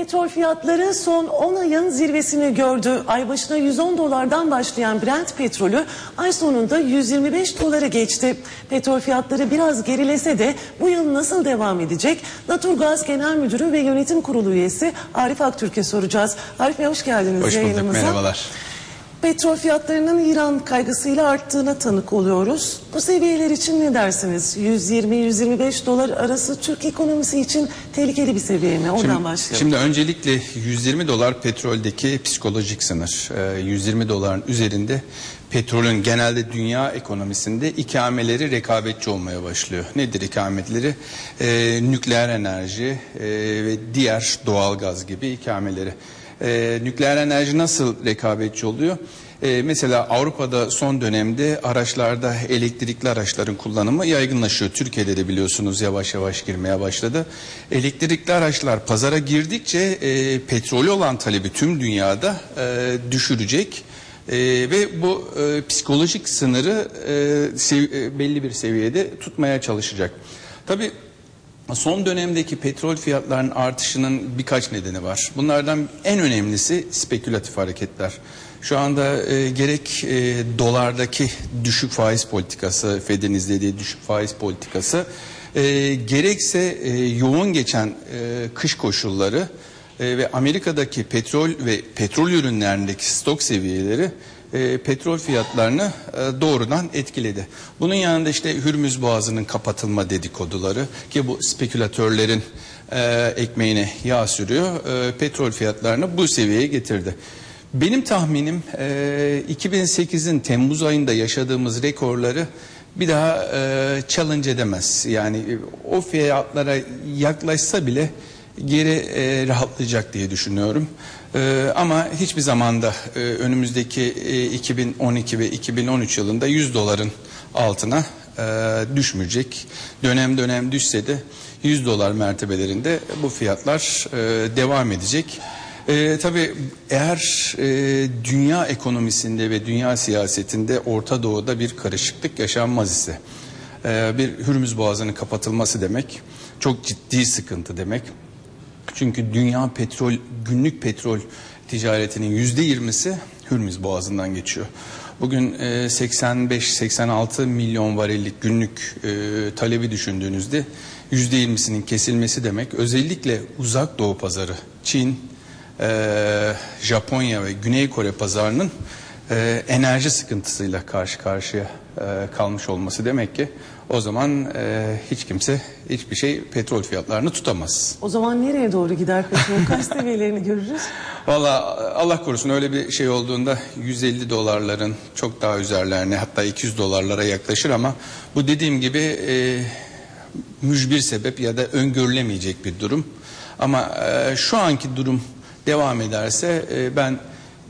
Petrol fiyatları son 10 ayın zirvesini gördü. Ay başına 110 dolardan başlayan Brent petrolü ay sonunda 125 dolara geçti. Petrol fiyatları biraz gerilese de bu yıl nasıl devam edecek? Naturgaz Genel Müdürü ve Yönetim Kurulu üyesi Arif Aktürk'e soracağız. Arif Bey hoş geldiniz Hoş bulduk, yayınımıza. merhabalar. Petrol fiyatlarının İran kaygısıyla arttığına tanık oluyoruz. Bu seviyeler için ne dersiniz? 120-125 dolar arası Türk ekonomisi için tehlikeli bir seviye mi? Oradan Şimdi, başlayalım. şimdi öncelikle 120 dolar petroldeki psikolojik sınır. Ee, 120 doların üzerinde petrolün genelde dünya ekonomisinde ikameleri rekabetçi olmaya başlıyor. Nedir ikametleri? Ee, nükleer enerji e, ve diğer doğal gaz gibi ikameleri. Ee, nükleer enerji nasıl rekabetçi oluyor? Ee, mesela Avrupa'da son dönemde araçlarda elektrikli araçların kullanımı yaygınlaşıyor. Türkiye'de de biliyorsunuz yavaş yavaş girmeye başladı. Elektrikli araçlar pazara girdikçe e, petrolü olan talebi tüm dünyada e, düşürecek. E, ve bu e, psikolojik sınırı e, sev- e, belli bir seviyede tutmaya çalışacak. Tabii Son dönemdeki petrol fiyatlarının artışının birkaç nedeni var. Bunlardan en önemlisi spekülatif hareketler. Şu anda e, gerek e, dolardaki düşük faiz politikası, Fed'in izlediği düşük faiz politikası, e, gerekse e, yoğun geçen e, kış koşulları e, ve Amerika'daki petrol ve petrol ürünlerindeki stok seviyeleri e, petrol fiyatlarını e, doğrudan etkiledi. Bunun yanında işte Hürmüz Boğazı'nın kapatılma dedikoduları ki bu spekülatörlerin e, ekmeğine yağ sürüyor. E, petrol fiyatlarını bu seviyeye getirdi. Benim tahminim e, 2008'in Temmuz ayında yaşadığımız rekorları bir daha e, challenge edemez. Yani e, o fiyatlara yaklaşsa bile geri e, rahatlayacak diye düşünüyorum. E, ama hiçbir zamanda e, önümüzdeki e, 2012 ve 2013 yılında 100 doların altına e, düşmeyecek. Dönem dönem düşse de 100 dolar mertebelerinde bu fiyatlar e, devam edecek. E, tabii eğer e, dünya ekonomisinde ve dünya siyasetinde Orta Doğu'da bir karışıklık yaşanmaz ise e, bir Hürmüz Boğazı'nın kapatılması demek çok ciddi sıkıntı demek. Çünkü dünya petrol günlük petrol ticaretinin yüzde yirmisi Hürmüz Boğazı'ndan geçiyor. Bugün e, 85-86 milyon varillik günlük e, talebi düşündüğünüzde yüzde yirmisinin kesilmesi demek. Özellikle uzak doğu pazarı Çin, e, Japonya ve Güney Kore pazarının e, enerji sıkıntısıyla karşı karşıya e, kalmış olması demek ki o zaman e, hiç kimse hiçbir şey petrol fiyatlarını tutamaz. O zaman nereye doğru gider petrol? Kaç seviyelerini görürüz? Valla Allah korusun öyle bir şey olduğunda 150 dolarların çok daha üzerlerine hatta 200 dolarlara yaklaşır ama bu dediğim gibi e, mücbir sebep ya da öngörülemeyecek bir durum. Ama e, şu anki durum devam ederse e, ben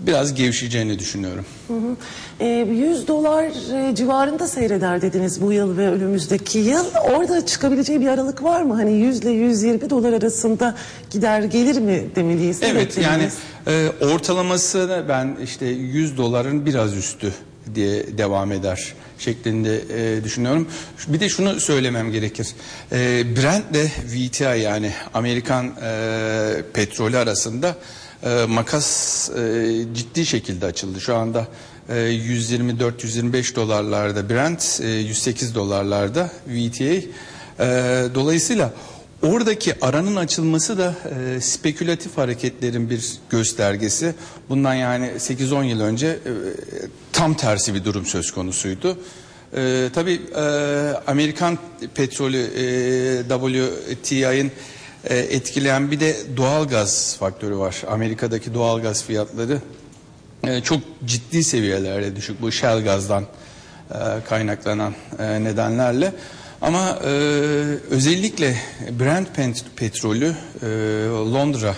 biraz gevşeyeceğini düşünüyorum. Hı hı. Ee, 100 dolar e, civarında seyreder dediniz bu yıl ve önümüzdeki yıl. Orada çıkabileceği bir aralık var mı? Hani 100 ile 120 dolar arasında gider gelir mi demeliyiz? Evet yani e, ortalaması da ben işte 100 doların biraz üstü diye devam eder şeklinde e, düşünüyorum. Bir de şunu söylemem gerekir. E, Brent ile VTI yani Amerikan e, petrolü arasında e, makas e, ciddi şekilde açıldı. Şu anda e, 124-125 dolarlarda Brent, e, 108 dolarlarda VTI. E, dolayısıyla Oradaki aranın açılması da e, spekülatif hareketlerin bir göstergesi. Bundan yani 8-10 yıl önce e, tam tersi bir durum söz konusuydu. E, tabii e, Amerikan petrolü e, WTI'nin e, etkileyen bir de doğal gaz faktörü var. Amerika'daki doğal gaz fiyatları e, çok ciddi seviyelerde düşük. Bu Shell gazdan e, kaynaklanan nedenlerle. Ama özellikle Brent petrolü e, Londra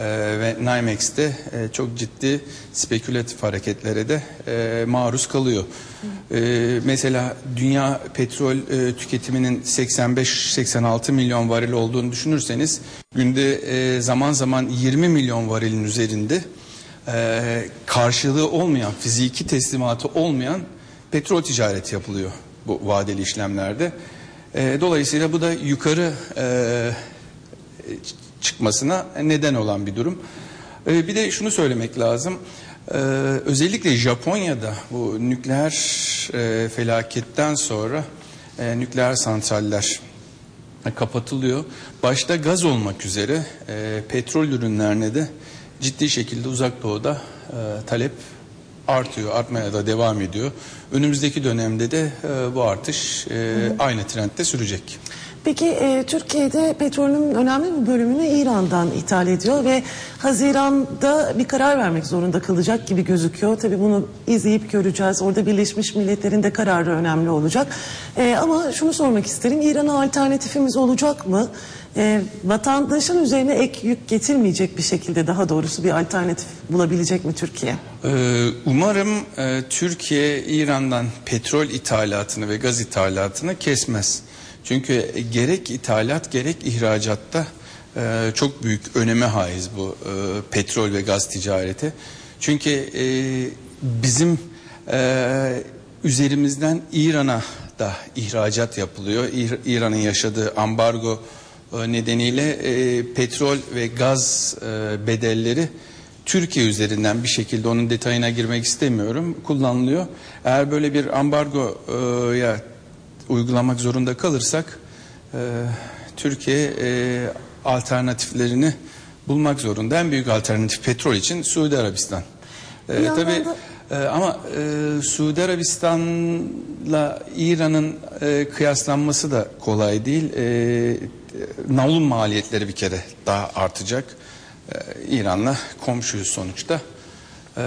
e, ve NYMEX'te e, çok ciddi spekülatif hareketlere de e, maruz kalıyor. E, mesela dünya petrol e, tüketiminin 85-86 milyon varil olduğunu düşünürseniz günde e, zaman zaman 20 milyon varilin üzerinde e, karşılığı olmayan, fiziki teslimatı olmayan petrol ticareti yapılıyor bu vadeli işlemlerde. E, dolayısıyla bu da yukarı e, çıkmasına neden olan bir durum. E, bir de şunu söylemek lazım. E, özellikle Japonya'da bu nükleer e, felaketten sonra e, nükleer santraller kapatılıyor. Başta gaz olmak üzere e, petrol ürünlerine de ciddi şekilde uzak doğuda e, talep artıyor, artmaya da devam ediyor. Önümüzdeki dönemde de e, bu artış e, aynı trendde sürecek. Peki e, Türkiye'de petrolün önemli bir bölümünü İran'dan ithal ediyor ve Haziran'da bir karar vermek zorunda kalacak gibi gözüküyor. Tabii bunu izleyip göreceğiz. Orada Birleşmiş Milletler'in de kararı önemli olacak. E, ama şunu sormak isterim. İran'a alternatifimiz olacak mı? E, vatandaşın üzerine ek yük getirmeyecek bir şekilde daha doğrusu bir alternatif bulabilecek mi Türkiye? Ee, Umarım e, Türkiye İran'dan petrol ithalatını ve gaz ithalatını kesmez. Çünkü gerek ithalat gerek ihracatta e, çok büyük öneme haiz bu e, petrol ve gaz ticareti. Çünkü e, bizim e, üzerimizden İran'a da ihracat yapılıyor. İr- İran'ın yaşadığı ambargo e, nedeniyle e, petrol ve gaz e, bedelleri Türkiye üzerinden bir şekilde onun detayına girmek istemiyorum kullanılıyor. Eğer böyle bir ambargoya uygulamak zorunda kalırsak e, Türkiye e, alternatiflerini bulmak zorunda. En büyük alternatif petrol için Suudi Arabistan. E, tabii e, ama e, Suudi Arabistan'la İran'ın e, kıyaslanması da kolay değil. E, e, navlun maliyetleri bir kere daha artacak. E, İran'la komşuyuz sonuçta. E,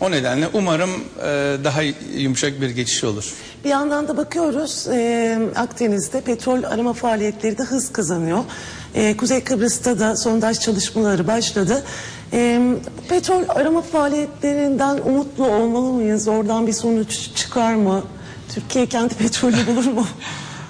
o nedenle umarım e, daha yumuşak bir geçiş olur. Bir yandan da bakıyoruz e, Akdeniz'de petrol arama faaliyetleri de hız kazanıyor. E, Kuzey Kıbrıs'ta da sondaj çalışmaları başladı. E, petrol arama faaliyetlerinden umutlu olmalı mıyız? Oradan bir sonuç çıkar mı? Türkiye kendi petrolü bulur mu?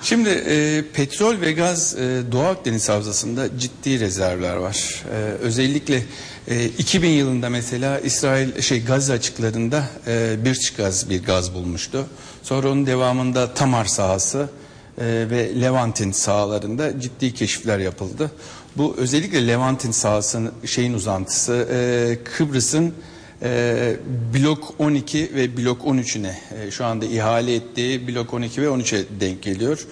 Şimdi e, petrol ve gaz e, Doğu Akdeniz Havzası'nda ciddi rezervler var. E, özellikle e, 2000 yılında mesela İsrail şey Gazze açıklarında e, bir gaz bir gaz bulmuştu. Sonra onun devamında Tamar sahası e, ve Levantin sahalarında ciddi keşifler yapıldı. Bu özellikle Levantin sahasının şeyin uzantısı e, Kıbrıs'ın e, blok 12 ve blok 13'üne e, şu anda ihale ettiği blok 12 ve 13'e denk geliyor.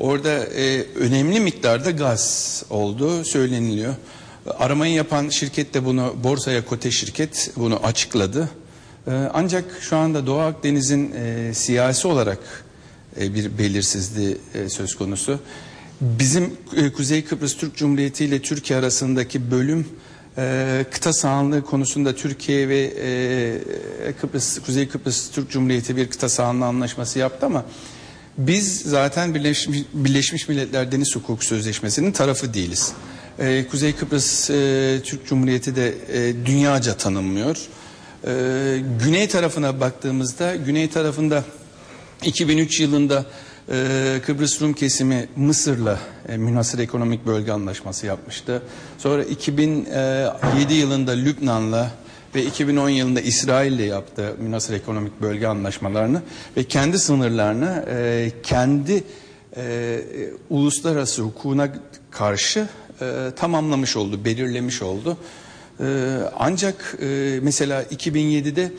Orada e, önemli miktarda gaz olduğu söyleniliyor. Aramayı yapan şirket de bunu borsaya kote şirket bunu açıkladı. E, ancak şu anda Doğu Akdeniz'in e, siyasi olarak e, bir belirsizliği e, söz konusu. Bizim e, Kuzey Kıbrıs Türk Cumhuriyeti ile Türkiye arasındaki bölüm e, kıta sahanlığı konusunda Türkiye ve e, Kıbrıs Kuzey Kıbrıs Türk Cumhuriyeti bir kıta sahanlığı anlaşması yaptı ama biz zaten Birleşmiş, Birleşmiş Milletler Deniz Hukuku Sözleşmesi'nin tarafı değiliz. E, Kuzey Kıbrıs e, Türk Cumhuriyeti de e, dünyaca tanınmıyor. E, güney tarafına baktığımızda güney tarafında 2003 yılında e, Kıbrıs Rum kesimi Mısır'la e, münhasır ekonomik bölge anlaşması yapmıştı. Sonra 2007 yılında Lübnan'la ve 2010 yılında İsrail'le yaptı münhasır ekonomik bölge anlaşmalarını ve kendi sınırlarını e, kendi e, uluslararası hukukuna karşı e, tamamlamış oldu, belirlemiş oldu. E, ancak e, mesela 2007'de e,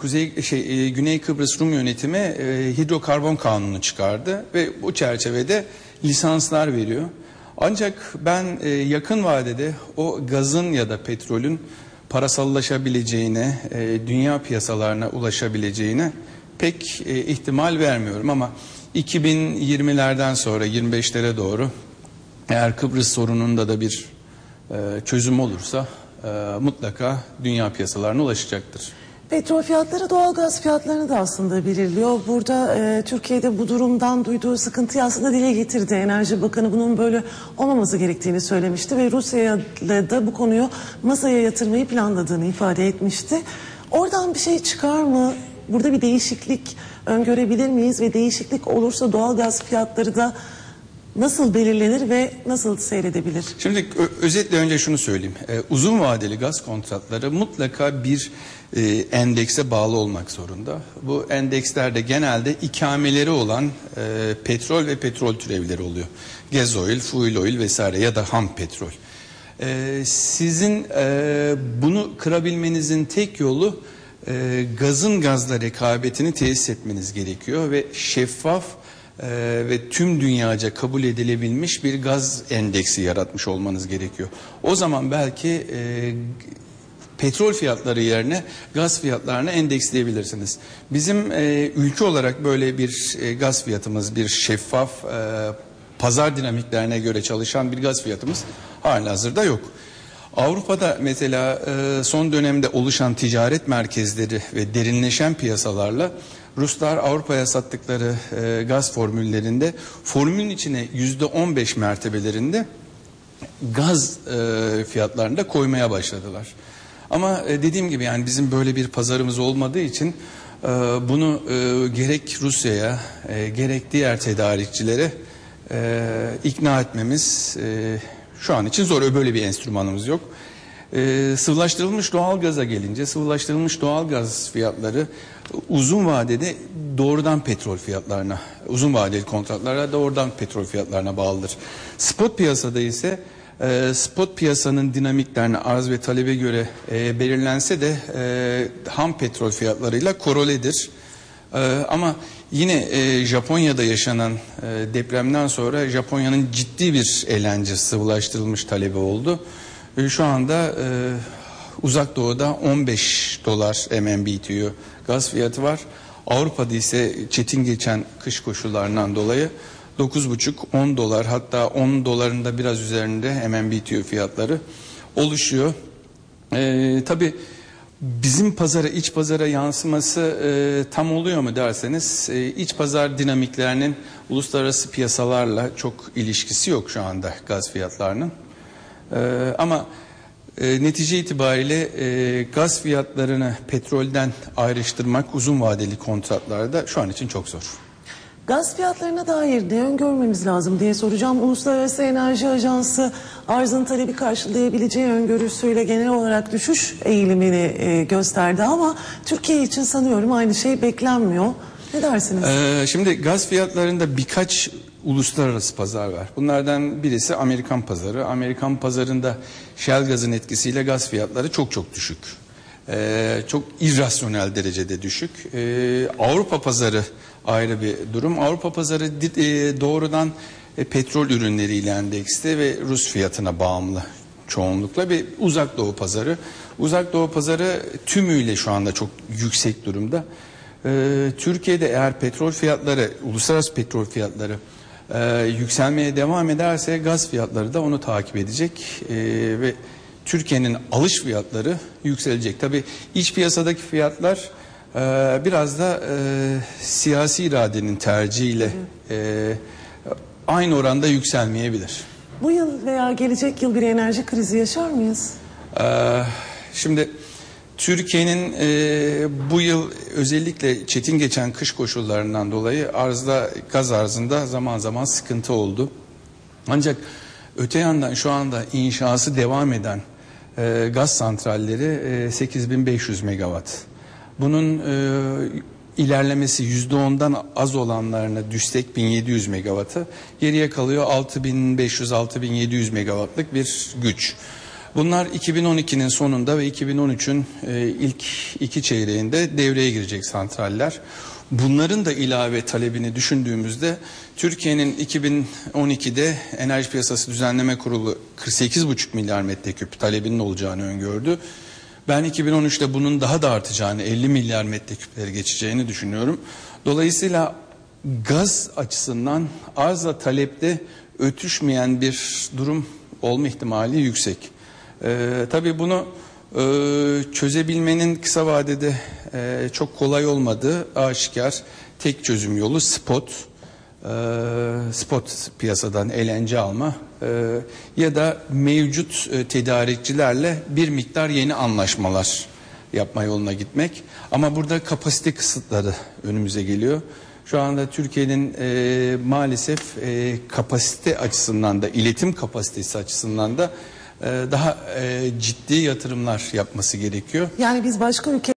Kuzey şey e, Güney Kıbrıs Rum yönetimi e, hidrokarbon kanunu çıkardı ve bu çerçevede lisanslar veriyor. Ancak ben e, yakın vadede o gazın ya da petrolün parasallaşabileceğine, e, dünya piyasalarına ulaşabileceğine pek e, ihtimal vermiyorum ama 2020'lerden sonra 25'lere doğru eğer Kıbrıs sorununda da bir e, çözüm olursa e, mutlaka dünya piyasalarına ulaşacaktır. Petrol fiyatları doğalgaz fiyatlarını da aslında belirliyor. Burada e, Türkiye'de bu durumdan duyduğu sıkıntıyı aslında dile getirdi. Enerji Bakanı bunun böyle olmaması gerektiğini söylemişti ve Rusya'ya da bu konuyu masaya yatırmayı planladığını ifade etmişti. Oradan bir şey çıkar mı? Burada bir değişiklik öngörebilir miyiz ve değişiklik olursa doğalgaz fiyatları da nasıl belirlenir ve nasıl seyredebilir? Şimdi özetle önce şunu söyleyeyim. Ee, uzun vadeli gaz kontratları mutlaka bir e, endekse bağlı olmak zorunda. Bu endekslerde genelde ikameleri olan e, petrol ve petrol türevleri oluyor. Gazoil, fuel oil vesaire ya da ham petrol. E, sizin e, bunu kırabilmenizin tek yolu e, gazın gazla rekabetini tesis etmeniz gerekiyor ve şeffaf e, ve tüm dünyaca kabul edilebilmiş bir gaz endeksi yaratmış olmanız gerekiyor. O zaman belki e, petrol fiyatları yerine gaz fiyatlarını endeksleyebilirsiniz. Bizim e, ülke olarak böyle bir e, gaz fiyatımız, bir şeffaf e, pazar dinamiklerine göre çalışan bir gaz fiyatımız halihazırda yok. Avrupa'da mesela e, son dönemde oluşan ticaret merkezleri ve derinleşen piyasalarla Ruslar Avrupa'ya sattıkları e, gaz formüllerinde formülün içine yüzde 15 mertebelerinde gaz e, fiyatlarını da koymaya başladılar. Ama dediğim gibi yani bizim böyle bir pazarımız olmadığı için bunu gerek Rusya'ya gerek diğer tedarikçilere ikna etmemiz şu an için zor. Böyle bir enstrümanımız yok. E, sıvılaştırılmış doğal gaza gelince sıvılaştırılmış doğal gaz fiyatları uzun vadede doğrudan petrol fiyatlarına, uzun vadeli kontratlara doğrudan petrol fiyatlarına bağlıdır. Spot piyasada ise e, spot piyasanın dinamiklerine arz ve talebe göre e, belirlense de e, ham petrol fiyatlarıyla koroledir. E, ama yine e, Japonya'da yaşanan e, depremden sonra Japonya'nın ciddi bir eğlence sıvılaştırılmış talebi oldu. E, şu anda e, uzak doğuda 15 dolar MMBTU gaz fiyatı var. Avrupa'da ise çetin geçen kış koşullarından dolayı 9,5-10 dolar hatta 10 doların da biraz üzerinde MMBTU fiyatları oluşuyor. Ee, tabii bizim pazara iç pazara yansıması e, tam oluyor mu derseniz e, iç pazar dinamiklerinin uluslararası piyasalarla çok ilişkisi yok şu anda gaz fiyatlarının. E, ama e, netice itibariyle e, gaz fiyatlarını petrolden ayrıştırmak uzun vadeli kontratlarda şu an için çok zor. Gaz fiyatlarına dair ne öngörmemiz lazım diye soracağım. Uluslararası Enerji Ajansı arzın talebi karşılayabileceği öngörüsüyle genel olarak düşüş eğilimini e, gösterdi ama Türkiye için sanıyorum aynı şey beklenmiyor. Ne dersiniz? Ee, şimdi gaz fiyatlarında birkaç uluslararası pazar var. Bunlardan birisi Amerikan pazarı. Amerikan pazarında Shell gazın etkisiyle gaz fiyatları çok çok düşük. Ee, çok irrasyonel derecede düşük. Ee, Avrupa pazarı ayrı bir durum. Avrupa pazarı e, doğrudan e, petrol ürünleriyle endekste ve Rus fiyatına bağımlı çoğunlukla bir uzak doğu pazarı. Uzak doğu pazarı tümüyle şu anda çok yüksek durumda. Ee, Türkiye'de eğer petrol fiyatları, uluslararası petrol fiyatları e, yükselmeye devam ederse gaz fiyatları da onu takip edecek e, ve Türkiye'nin alış fiyatları yükselecek. Tabii iç piyasadaki fiyatlar e, biraz da e, siyasi iradenin tercihiyle e, aynı oranda yükselmeyebilir. Bu yıl veya gelecek yıl bir enerji krizi yaşar mıyız? Ee, şimdi Türkiye'nin e, bu yıl özellikle çetin geçen kış koşullarından dolayı arzda gaz arzında zaman zaman sıkıntı oldu. Ancak öte yandan şu anda inşası devam eden e, gaz santralleri e, 8500 megawatt. Bunun e, ilerlemesi %10'dan az olanlarına düşsek 1700 megawattı. Geriye kalıyor 6500-6700 megawattlık bir güç. Bunlar 2012'nin sonunda ve 2013'ün e, ilk iki çeyreğinde devreye girecek santraller. Bunların da ilave talebini düşündüğümüzde Türkiye'nin 2012'de Enerji Piyasası Düzenleme Kurulu 48,5 milyar metreküp talebinin olacağını öngördü. Ben 2013'te bunun daha da artacağını 50 milyar metreküpleri geçeceğini düşünüyorum. Dolayısıyla gaz açısından arzla talepte ötüşmeyen bir durum olma ihtimali yüksek. Ee, tabii bunu e, çözebilmenin kısa vadede e, çok kolay olmadığı aşikar. Tek çözüm yolu spot. E, spot piyasadan eğlence alma e, ya da mevcut e, tedarikçilerle bir miktar yeni anlaşmalar yapma yoluna gitmek. Ama burada kapasite kısıtları önümüze geliyor. Şu anda Türkiye'nin e, maalesef e, kapasite açısından da iletim kapasitesi açısından da e, daha e, ciddi yatırımlar yapması gerekiyor. Yani biz başka ülke